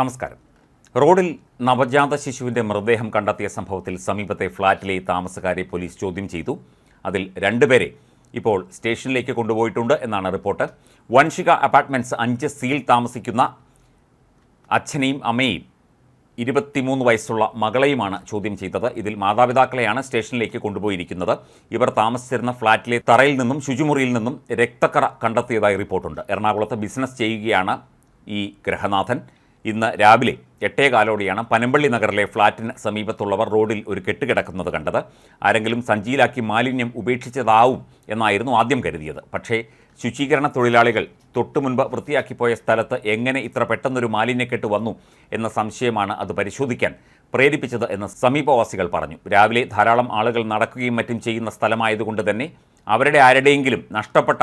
നമസ്കാരം. റോഡിൽ നവജാത ശിശുവിന്റെ മൃതദേഹം കണ്ടെത്തിയ സംഭവത്തിൽ സമീപത്തെ ഫ്ളാറ്റിലെ താമസക്കാരെ പോലീസ് ചോദ്യം ചെയ്തു. അതിൽ രണ്ടുപേരെ ഇപ്പോൾ സ്റ്റേഷനിലേക്ക് കൊണ്ടുപോയിട്ടുണ്ട് എന്നാണ് റിപ്പോർട്ട്. വൻഷിക അപ്പാർട്ട്മെന്റ്സ് അഞ്ച് സീൽ താമസിക്കുന്ന അച്ഛനെയും അമ്മയും ഇരുപത്തിമൂന്ന് വയസ്സുള്ള മകളെയുമാണ് ചോദ്യം ചെയ്തത്. ഇതിൽ മാതാപിതാക്കളെയാണ് സ്റ്റേഷനിലേക്ക് കൊണ്ടുപോയിരിക്കുന്നത്. ഇവർ താമസിച്ചിരുന്ന ഫ്ളാറ്റിലെ തറയിൽ നിന്നും ശുചിമുറിയിൽ നിന്നും രക്തക്കറ കണ്ടെത്തിയതായി റിപ്പോർട്ടുണ്ട്. എറണാകുളത്ത് ബിസിനസ് ചെയ്യുകയാണ് ഈ ഗ്രഹനാഥൻ. ഇന്ന് രാവിലെ എട്ടേകാലോടെയാണ് പനമ്പള്ളി നഗറിലെ ഫ്ളാറ്റിന് സമീപത്തുള്ളവർ റോഡിൽ ഒരു കെട്ടുകിടക്കുന്നത് കണ്ടത്. ആരെങ്കിലും സഞ്ചിയിലാക്കി മാലിന്യം ഉപേക്ഷിച്ചതാവും എന്നായിരുന്നു ആദ്യം കരുതിയത്. പക്ഷേ ശുചീകരണ തൊഴിലാളികൾ തൊട്ടു മുൻപ് വൃത്തിയാക്കിപ്പോയ സ്ഥലത്ത് എങ്ങനെ ഇത്ര പെട്ടെന്നൊരു മാലിന്യക്കെട്ട് വന്നു എന്ന സംശയമാണ് അത് പരിശോധിക്കാൻ പ്രേരിപ്പിച്ചത് എന്ന് സമീപവാസികൾ പറഞ്ഞു. രാവിലെ ധാരാളം ആളുകൾ നടക്കുകയും മറ്റും ചെയ്യുന്ന സ്ഥലമായതുകൊണ്ട് തന്നെ അവരുടെ ആരുടെയെങ്കിലും നഷ്ടപ്പെട്ട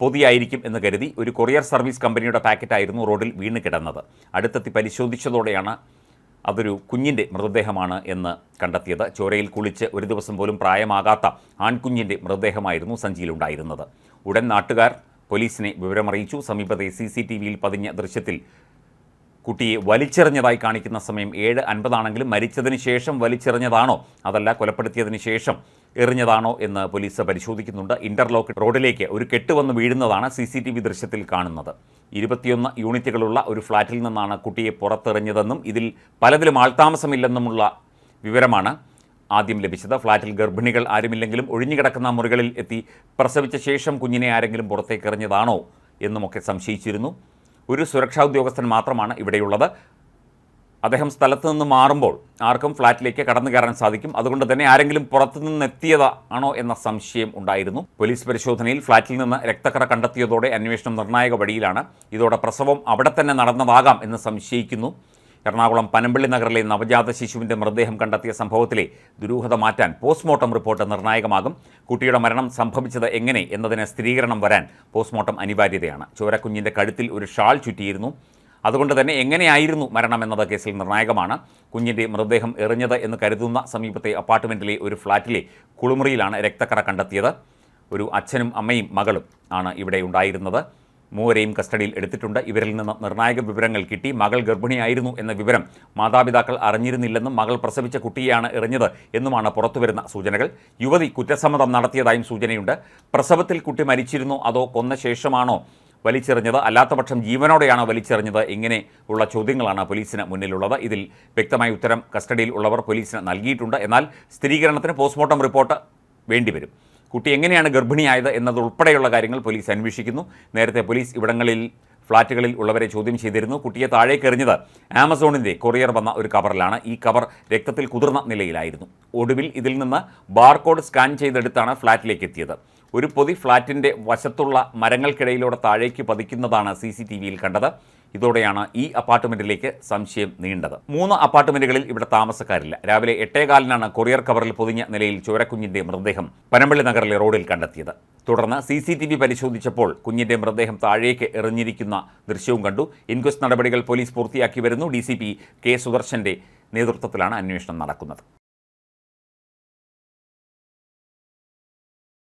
പൊതിയായിരിക്കും എന്ന് കരുതി ഒരു കൊറിയർ സർവീസ് കമ്പനിയുടെ പാക്കറ്റായിരുന്നു റോഡിൽ വീണ് കിടന്നത്. അടുത്തെത്തി പരിശോധിച്ചതോടെയാണ് അതൊരു കുഞ്ഞിന്റെ മൃതദേഹമാണ് എന്ന് കണ്ടെത്തിയത്. ചോരയിൽ കുളിച്ച് ഒരു ദിവസം പോലും പ്രായമാകാത്ത ആൺകുഞ്ഞിന്റെ മൃതദേഹമായിരുന്നു സഞ്ചിയിലുണ്ടായിരുന്നത്. ഉടൻ നാട്ടുകാർ പോലീസിനെ വിവരമറിയിച്ചു. സമീപത്തെ സി സി ടി വിയിൽ പതിഞ്ഞ ദൃശ്യത്തിൽ കുട്ടിയെ വലിച്ചെറിഞ്ഞതായി കാണിക്കുന്ന സമയം ഏഴ് അൻപതാണെങ്കിലും മരിച്ചതിന് ശേഷം വലിച്ചെറിഞ്ഞതാണോ? അതല്ല കൊലപ്പെടുത്തിയതിന് ശേഷം എറിഞ്ഞതാണോ എന്ന് പോലീസ് പരിശോധിക്കുന്നുണ്ട്. ഇന്റർലോക്ക് റോഡിലേക്ക് ഒരു കെട്ട് വന്ന് വീഴുന്നതാണ് സി സി ടി വി ദൃശ്യത്തിൽ കാണുന്നത്. ഇരുപത്തിയൊന്ന് യൂണിറ്റുകളുള്ള ഒരു ഫ്ളാറ്റിൽ നിന്നാണ് കുട്ടിയെ പുറത്തെറിഞ്ഞതെന്നും ഇതിൽ പലതിലും ആൾതാമസമില്ലെന്നുമുള്ള വിവരമാണ് ആദ്യം ലഭിച്ചത്. ഫ്ളാറ്റിൽ ഗർഭിണികൾ ആരുമില്ലെങ്കിലും ഒഴിഞ്ഞുകിടക്കുന്ന മുറികളിൽ എത്തി പ്രസവിച്ച ശേഷം കുഞ്ഞിനെ ആരെങ്കിലും പുറത്തേക്ക് എറിഞ്ഞതാണോ എന്നുമൊക്കെ സംശയിച്ചിരുന്നു. ഒരു സുരക്ഷാ ഉദ്യോഗസ്ഥൻ മാത്രമാണ് ഇവിടെയുള്ളത്. അദ്ദേഹം സ്ഥലത്ത് നിന്ന് മാറുമ്പോൾ ആർക്കും ഫ്ളാറ്റിലേക്ക് കടന്നു കയറാൻ സാധിക്കും. അതുകൊണ്ട് തന്നെ ആരെങ്കിലും പുറത്തു നിന്ന് എത്തിയത് എന്ന സംശയം ഉണ്ടായിരുന്നു. പോലീസ് പരിശോധനയിൽ ഫ്ളാറ്റിൽ നിന്ന് രക്തക്കറ കണ്ടെത്തിയതോടെ അന്വേഷണം നിർണായക വഴിയിലാണ്. ഇതോടെ പ്രസവം അവിടെ തന്നെ നടന്നതാകാം എന്ന് സംശയിക്കുന്നു. എറണാകുളം പനമ്പള്ളി നഗറിലെ നവജാത ശിശുവിന്റെ മൃതദേഹം കണ്ടെത്തിയ സംഭവത്തിലെ ദുരൂഹത മാറ്റാൻ പോസ്റ്റ്മോർട്ടം റിപ്പോർട്ട് നിർണായകമാകും. കുട്ടിയുടെ മരണം സംഭവിച്ചത് എങ്ങനെ എന്നതിന് സ്ഥിരീകരണം വരാൻ പോസ്റ്റ്മോർട്ടം അനിവാര്യതയാണ്. ചോരക്കുഞ്ഞിന്റെ കഴുത്തിൽ ഒരു ഷാൾ ചുറ്റിയിരുന്നു. അതുകൊണ്ട് തന്നെ എങ്ങനെയായിരുന്നു മരണം എന്നത് കേസിൽ നിർണായകമാണ്. കുഞ്ഞിന്റെ മൃതദേഹം എറിഞ്ഞത് എന്ന് കരുതുന്ന സമീപത്തെ അപ്പാർട്ട്മെന്റിലെ ഒരു ഫ്ളാറ്റിലെ കുളിമുറിയിലാണ് രക്തക്കറ കണ്ടെത്തിയത്. ഒരു അച്ഛനും അമ്മയും മകളും ആണ് ഇവിടെ ഉണ്ടായിരുന്നത്. മൂവരെയും കസ്റ്റഡിയിൽ എടുത്തിട്ടുണ്ട്. ഇവരിൽ നിന്ന് നിർണായക വിവരങ്ങൾ കിട്ടി. മകൾ ഗർഭിണിയായിരുന്നു എന്ന വിവരം മാതാപിതാക്കൾ അറിഞ്ഞിരുന്നില്ലെന്നും മകൾ പ്രസവിച്ച കുട്ടിയാണ് എറിഞ്ഞത് എന്നുമാണ് പുറത്തുവരുന്ന സൂചനകൾ. യുവതി കുറ്റസമ്മതം നടത്തിയതായും സൂചനയുണ്ട്. പ്രസവത്തിൽ കുട്ടി മരിച്ചിരുന്നോ അതോ കൊന്ന ശേഷമാണോ വലിച്ചെറിഞ്ഞത്? അല്ലാത്തപക്ഷം ജീവനോടെയാണോ വലിച്ചെറിഞ്ഞത്? ഇങ്ങനെ ഉള്ള ചോദ്യങ്ങളാണ് പോലീസിന് മുന്നിലുള്ളത്. ഇതിൽ വ്യക്തമായ ഉത്തരം കസ്റ്റഡിയിൽ ഉള്ളവർ പോലീസിന് നൽകിയിട്ടുണ്ട്. എന്നാൽ സ്ഥിരീകരണത്തിന് പോസ്റ്റ്മോർട്ടം റിപ്പോർട്ട് വേണ്ടിവരും. കുട്ടി എങ്ങനെയാണ് ഗർഭിണിയായത് എന്നതുൾപ്പെടെയുള്ള കാര്യങ്ങൾ പോലീസ് അന്വേഷിക്കുന്നു. നേരത്തെ പോലീസ് ഇവിടങ്ങളിൽ ഫ്ളാറ്റുകളിൽ ഉള്ളവരെ ചോദ്യം ചെയ്തിരുന്നു. കുട്ടിയെ താഴേക്ക് എറിഞ്ഞത് ആമസോണിന്റെ കൊറിയർ വന്ന ഒരു കവറിലാണ്. ഈ കവർ രക്തത്തിൽ കുതിർന്ന നിലയിലായിരുന്നു. ഒടുവിൽ ഇതിൽ നിന്ന് ബാർകോഡ് സ്കാൻ ചെയ്തെടുത്താണ് ഫ്ളാറ്റിലേക്ക് എത്തിയത്. ഒരു പൊതി ഫ്ളാറ്റിന്റെ വശത്തുള്ള മരങ്ങൾക്കിടയിലൂടെ താഴേക്ക് പതിക്കുന്നതാണ് സി കണ്ടത്. ഇതോടെയാണ് ഈ അപ്പാർട്ട്മെന്റിലേക്ക് സംശയം നീണ്ടത്. മൂന്ന് അപ്പാർട്ട്മെന്റുകളിൽ ഇവിടെ താമസക്കാരില്ല. രാവിലെ എട്ടേകാലിനാണ് കൊറിയർ കവറിൽ പൊതിഞ്ഞ നിലയിൽ ചോരക്കുഞ്ഞിന്റെ മൃതദേഹം പനമ്പള്ളി നഗറിലെ റോഡിൽ കണ്ടെത്തിയത്. തുടർന്ന് സി സി ടി വി പരിശോധിച്ചപ്പോൾ കുഞ്ഞിന്റെ മൃതദേഹം താഴേക്ക് എറിഞ്ഞിരിക്കുന്ന ദൃശ്യവും കണ്ടു. ഇൻക്വസ്റ്റ് നടപടികൾ പോലീസ് പൂർത്തിയാക്കി വരുന്നു. ഡി സി പി കെ സുദർശന്റെ നേതൃത്വത്തിലാണ് അന്വേഷണം നടക്കുന്നത്.